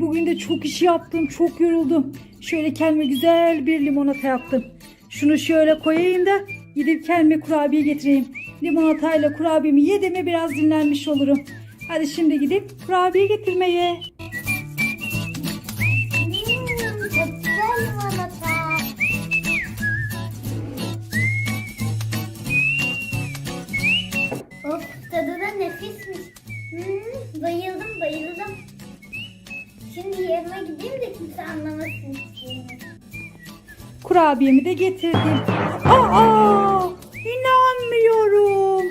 Bugün de çok iş yaptım. Çok yoruldum. Şöyle kendime güzel bir limonata yaptım. Şunu şöyle koyayım da gidip kendime kurabiye getireyim. Limonatayla kurabiyemi yedim mi biraz dinlenmiş olurum. Hadi şimdi gidip kurabiye getirmeye. Of tadı da nefismiş. Hmm, bayıldım. Yerime gideyim de kimse anlamasın içtiğimi. Kurabiyemi de getirdim. Aa! İnanmıyorum.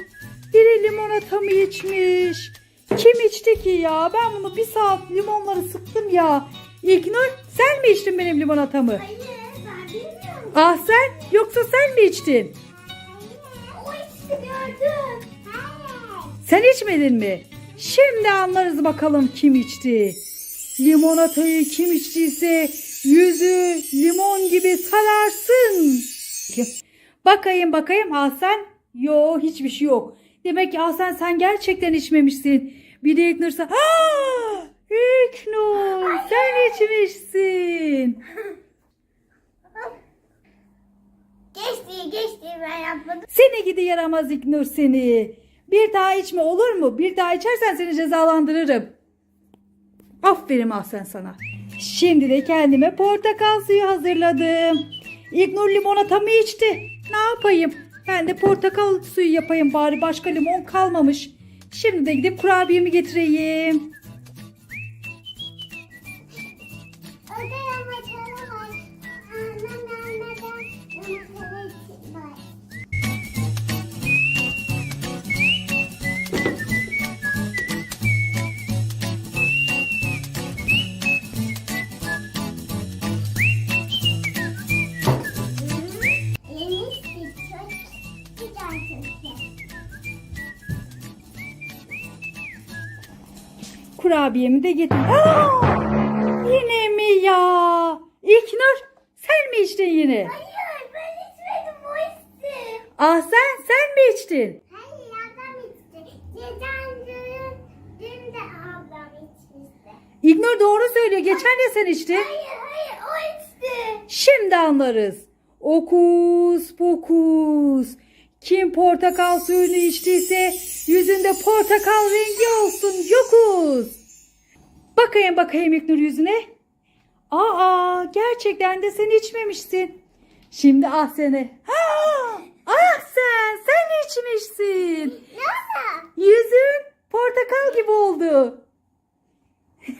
Biri limonatamı içmiş. Kim içti ki ya? Ben bunu bir saat limonları sıktım ya. İlknur sen mi içtin benim limonatamı? Hayır ben bilmiyorum. Ah sen yoksa sen mi içtin? Hayır, o içti gördüm. Hayır. Sen içmedin mi? Şimdi anlarız bakalım kim içti. Limonatayı kim içtiyse yüzü limon gibi sararsın. Bakayım bakayım Ahsen. Yo hiçbir şey yok. Demek ki Ahsen sen gerçekten içmemişsin. Bir de İlknur'sa. Aa! İlknur sen içmişsin. Geçti geçti ben yapmadım. Seni gidi yaramaz İlknur seni. Bir daha içme olur mu? Bir daha içersen seni cezalandırırım. Aferin Ahsen sana. Şimdi de kendime portakal suyu hazırladım. İlknur limonatamı içti. Ne yapayım? Ben de portakal suyu yapayım bari başka limon kalmamış. Şimdi de gidip kurabiyemi getireyim. Kurabiyemi de getir. Aa! Yine mi ya? İlknur sen mi içtin yine? Hayır ben içmedim o içti. Ahsen sen mi içtin? Hayır ablam içti. Geçen gün dün de ablam içmişti. İlknur doğru söylüyor. Geçen de sen içtin. Hayır hayır o içti. Şimdi anlarız. Okus pokus. Kim portakal suyunu içtiyse yüzünde portakal rengi olsun yokuz. Bakayım bakayım İlknur yüzüne. Aa gerçekten de sen içmemişsin. Şimdi ah seni. Ha, ah sen sen içmişsin. Nasıl? Yüzün portakal gibi oldu.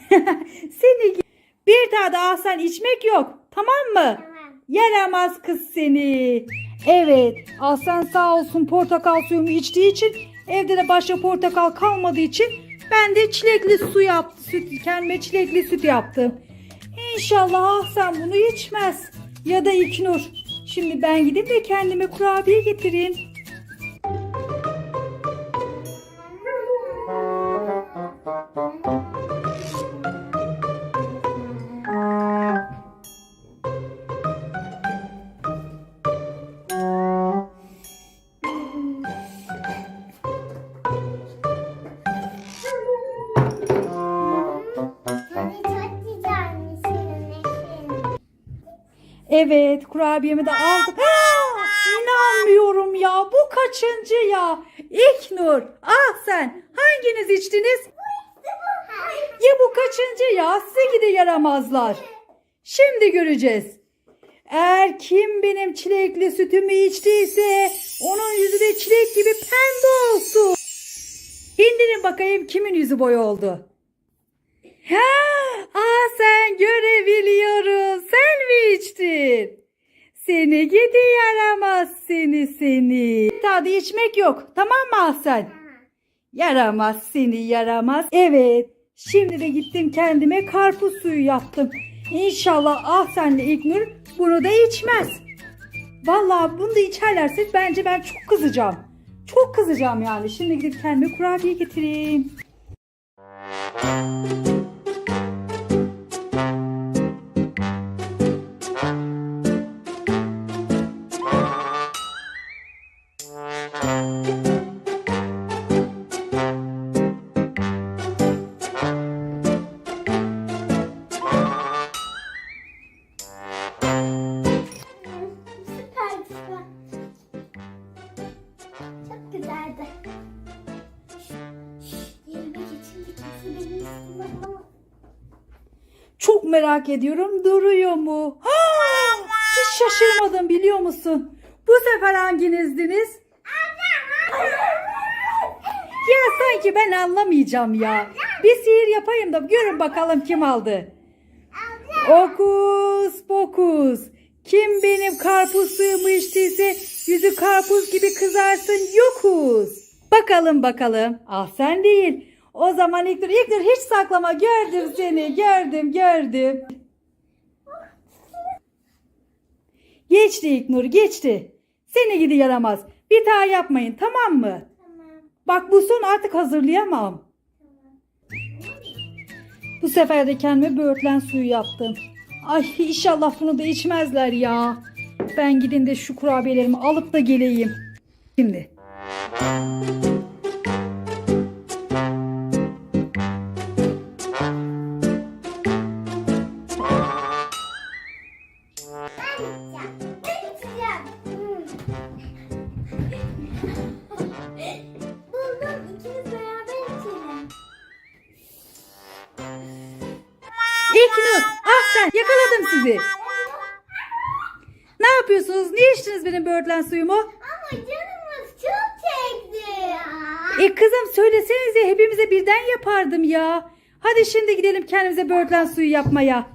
seni bir daha da Ahsen içmek yok. Tamam mı? Tamam. Yaramaz kız seni. Evet, Aslan sağ olsun portakal suyumu içtiği için evde de başka portakal kalmadığı için ben de çilekli su yaptım. Süt, kendime çilekli süt yaptım. İnşallah Ahsen bunu içmez. Ya da İknur. Şimdi ben gidip de kendime kurabiye getireyim. Evet, kurabiyemi de aldım. Aa, İnanmıyorum ya. Bu kaçıncı ya? İknur, ah sen hanginiz içtiniz? Ya bu kaçıncı ya? Size gidi yaramazlar. Şimdi göreceğiz. Eğer kim benim çilekli sütümü içtiyse onun yüzü de çilek gibi pembe olsun. İndirin bakayım kimin yüzü boy oldu. Seni gidi yaramaz seni seni. Tadı içmek yok. Tamam mı Ahsen? Yaramaz seni yaramaz. Evet. Şimdi de gittim kendime karpuz suyu yaptım. İnşallah Ahsen'le İlknur bunu da içmez. Vallahi bunu da içerlerse bence ben çok kızacağım. Çok kızacağım yani. Şimdi gidip kendime kurabiye getireyim. Çok merak ediyorum duruyor mu? Ha! Hiç şaşırmadım biliyor musun? Bu sefer hanginizdiniz? Ya sanki ben anlamayacağım ya. Bir sihir yapayım da görün bakalım kim aldı. Okus pokus. Kim benim karpuz içtiyse yüzü karpuz gibi kızarsın yokuz. Bakalım bakalım. Ah sen değil. O zaman İlknur, İlknur hiç saklama gördüm seni gördüm gördüm. Geçti İlknur geçti. Seni gidi yaramaz. Bir daha yapmayın tamam mı? Tamam. Bak bu son artık hazırlayamam. Bu sefer de kendime böğürtlen suyu yaptım. Ay inşallah bunu da içmezler ya. Ben gidin de şu kurabiyelerimi alıp da geleyim. Şimdi. Sizi. Ne yapıyorsunuz? Niye içtiniz benim böğürtlen suyumu? Ama canımız çok çekti. E kızım söylesenize hepimize birden yapardım ya. Hadi şimdi gidelim kendimize böğürtlen suyu yapmaya.